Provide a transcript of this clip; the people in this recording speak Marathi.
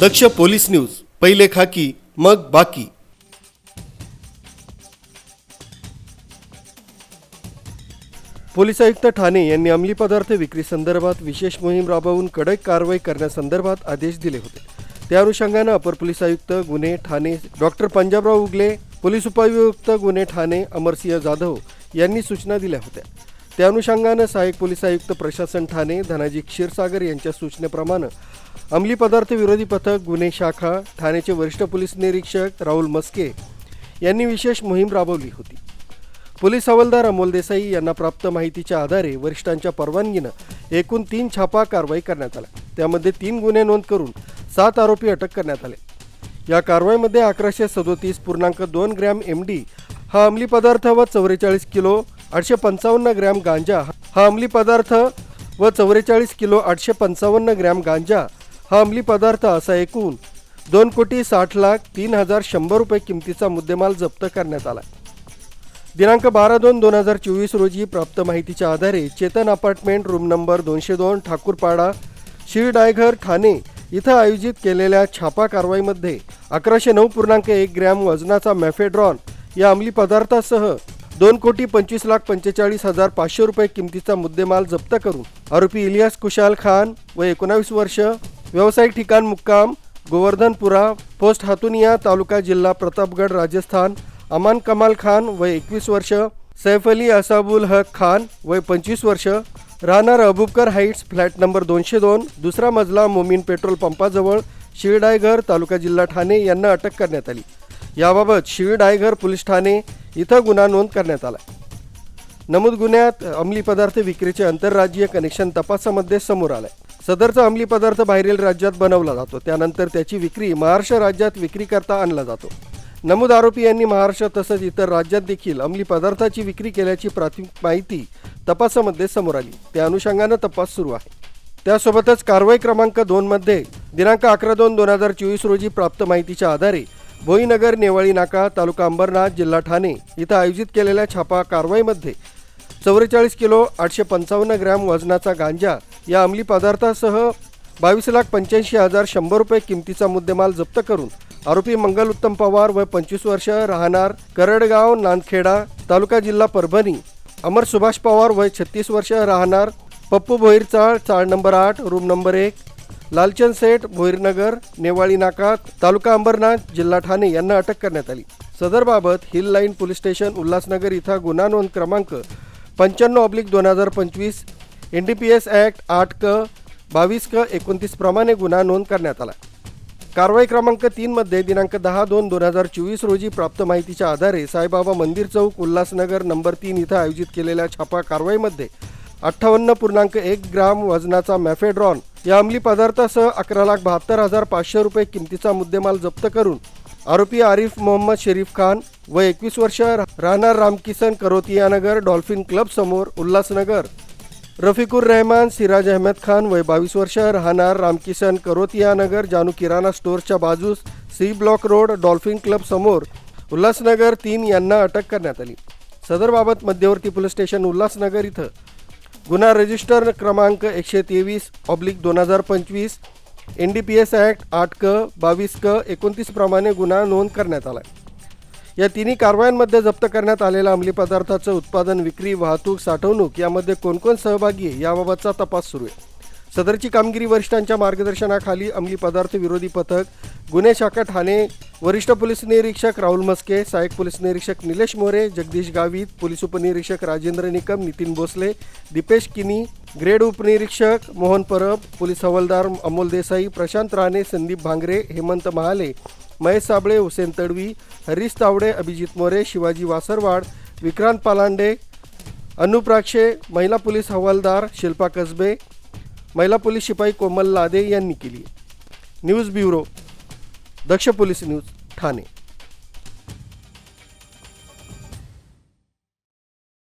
दक्ष पोलीस न्यूज पहिले खाकी मग बाकी. पोलीस आयुक्त ठाणे यांनी अंमली पदार्थ विक्री संदर्भात विशेष मोहीम राबवून कडक कारवाई करण्यासंदर्भात आदेश दिले होते. त्या अनुषंगानं अपर पोलीस आयुक्त गुन्हे ठाणे डॉक्टर पंजाबराव उगले पोलीस उपायुक्त गुन्हे ठाणे अमरसिंह जाधव यांनी सूचना दिल्या होत्या. त्या अनुषंगानं सहाय्यक पोलीस आयुक्त प्रशासन ठाणे धनाजी क्षीरसागर यांच्या सूचनेप्रमाणे अंमली पदार्थ विरोधी पथक गुन्हे शाखा ठाण्याचे वरिष्ठ पोलीस निरीक्षक राहुल मस्के यांनी विशेष मोहीम राबवली होती. पोलीस हवालदार अमोल देसाई यांना प्राप्त माहितीच्या आधारे वरिष्ठांच्या परवानगीनं एकूण तीन छापा कारवाई करण्यात आल्या. त्यामध्ये तीन गुन्हे नोंद करून सात आरोपी अटक करण्यात आले. या कारवाईमध्ये अकराशे सदोतीस पूर्णांक दोन ग्रॅम एम डी हा अंमली पदार्थ व चौवेचाळीस किलो आठशे पंचावन्न ग्रॅम गांजा. हा अंमली पदार्थ व चौवेचाळीस किलो आठशे पंचावन्न ग्रॅम गांजा. हा अंमली पदार्थ असा एकूण दोन कोटी साठ लाख तीन हजार शंभर रुपये किमतीचा मुद्देमाल जप्त करण्यात आला. दिनांक बारा दोन दोन हजार चोवीस रोजी प्राप्त माहितीच्या आधारे चेतन अपार्टमेंट रूम नंबर दोनशे दोन ठाकूरपाडा शिरडायघर ठाणे इथं आयोजित केलेल्या छापा कारवाईमध्ये अकराशे नऊ पूर्णांक एक ग्रॅम वजनाचा मॅफेड्रॉन या अंमली पदार्थासह दोन कोटी पंचवीस लाख पंचेचाळीस हजार पाचशे रुपये किमतीचा मुद्देमाल जप्त करून आरोपी इलियास कुशाल खान व एकोणावीस वर्ष व्यावसायिक ठिकाण मुक्काम गोवर्धनपुरा पोस्ट हातुनिया तालुका जिल्हा प्रतापगड राजस्थान अमान कमाल खान वय एकवीस वर्ष सैफ अली असाबुल हक खान वय पंचवीस वर्ष राहणार अबुबकर हाईट्स फ्लॅट नंबर दोनशे दोन दुसरा मजला मोमीन पेट्रोल पंपाजवळ शिरडायघर तालुका जिल्हा ठाणे यांना अटक करण्यात आली. याबाबत शिरडायघर पोलीस ठाणे इथं गुन्हा नोंद करण्यात आला नमूद गुन्ह्यात अंमली पदार्थ विक्रीचे आंतरराज्यीय कनेक्शन तपासामध्ये समोर आलंय. सदरचा अंमली पदार्थ बाहेरील राज्यात बनवला जातो. त्यानंतर त्याची विक्री महाराष्ट्र राज्यात विक्री करता आणला जातो. नमूद आरोपी यांनी महाराष्ट्र तसंच इतर राज्यात देखील अंमली पदार्थाची विक्री केल्याची प्राथमिक माहिती तपासामध्ये समोर आली. त्या अनुषंगानं तपास सुरू आहे. त्यासोबतच कारवाई क्रमांक दोनमध्ये दिनांक अकरा दोन दोन हजार चोवीस रोजी प्राप्त माहितीच्या आधारे भोईनगर नेवाळी नाका तालुका अंबरनाथ जिल्हा ठाणे इथं आयोजित केलेल्या छापा कारवाईमध्ये चौवेचाळीस किलो आठशे पंचावन्न ग्रॅम वजनाचा गांजा या अंमली पदार्थासह बावीस लाख पंच्याऐंशी हजार शंभर रुपये किमतीचा मुद्देमाल जप्त करून आरोपी मंगल उत्तम पवार व पंचवीस वर्ष राहणार करडगाव नांदखेडा तालुका जिल्हा परभणी अमर सुभाष पवार वय छत्तीस वर्ष राहणार पप्पू भोईरचाळ चाळ नंबर आठ रूम नंबर एक लालचंद सेठ भोईरनगर नेवाळी नाका तालुका अंबरनाथ जिल्हा ठाणे यांना अटक करण्यात आली. सदरबाबत Hill Line police station Ulhasnagar इथं गुन्हा नोंद क्रमांक पंच्याण्णव ऑब्लिक दोन हजार पंचवीस N D P S act आठ क बावीस क एकोणतीस प्रमाणे गुन्हा नोंद करण्यात आला. कारवाई क्रमांक तीनमध्ये दिनांक दहा दोन दोन हजार चोवीस रोजी प्राप्त माहितीच्या आधारे साईबाबा मंदिर चौक उल्हासनगर नंबर तीन इथं आयोजित केलेल्या छापा कारवाईमध्ये अठ्ठावन्न पूर्णांक एक ग्राम वजनाचा मॅफेड्रॉन या अंमली पदार्थासह अकरा लाख बहात्तर हजार पाचशे रुपये किमतीचा मुद्देमाल जप्त करून आरोपी आरिफ मोहम्मद शरीफ खान व एकवीस वर्ष राहणार रामकिसन करोतियानगर डॉल्फिन क्लब समोर उल्हासनगर रफिकुर रहमान सिराज अहमद खान वय बावीस वर्ष राहणार रामकिसन करोतियानगर जानू किराणा स्टोअरच्या बाजूस C block road Dolphin club समोर उल्हासनगर तीन यांना अटक करण्यात आली. सदरबाबत मध्यवर्ती पोलीस स्टेशन उल्हासनगर इथं गुन्हा रजिस्टर क्रमांक एकशे तेवीस ऑब्लिक दोन हजार पंचवीस N D P S act आठ क बावीस क एकोणतीस प्रमाणे गुन्हा नोंद करण्यात आला या तिन्ही कारवायांमध्ये जप्त करण्यात आलेल्या अंमली पदार्थाचं उत्पादन विक्री वाहतूक साठवणूक यामध्ये कोण कोण सहभागी आहे याबाबतचा तपास सुरू आहे. सदरची कामगिरी वरिष्ठांच्या मार्गदर्शनाखाली अंमली पदार्थ विरोधी पथक गुन्हे शाखा ठाणे वरिष्ठ पोलीस निरीक्षक राहुल मस्के सहाय्यक पोलीस निरीक्षक निलेश मोरे जगदीश गावित पोलीस उपनिरीक्षक राजेंद्र निकम नितीन भोसले दीपेश किनी ग्रेड उपनिरीक्षक मोहन परब पोलीस हवालदार अमोल देसाई प्रशांत राणे संदीप भांगरे हेमंत महाले महेश साबळे हुसेन तडवी हरीश तावडे अभिजित मोरे शिवाजी वासरवाड विक्रांत पालांडे अनुप्राक्षे महिला पोलीस हवालदार शिल्पा कसबे महिला पोलीस शिपाई कोमल लादे यांनी केली news bureau Daksh police news Thane.